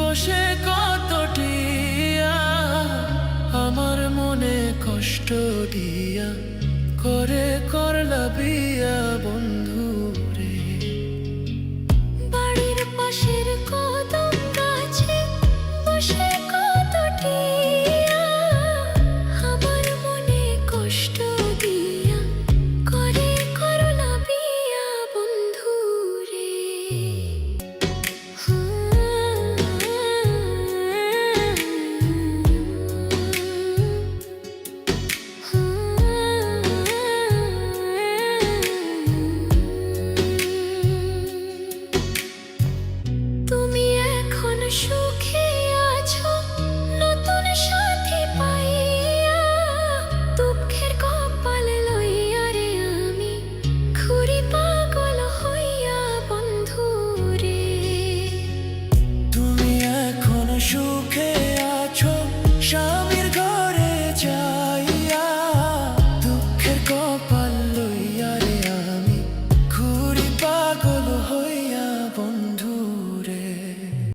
বসে কতটিয়া আমার মনে কষ্ট দিয়া, করে করলা বিয়া বন্ধু রে। বাড়ির পাশের বসে আমার মনে কষ্ট দিয়া, করে করলা বিয়া বন্ধু রে।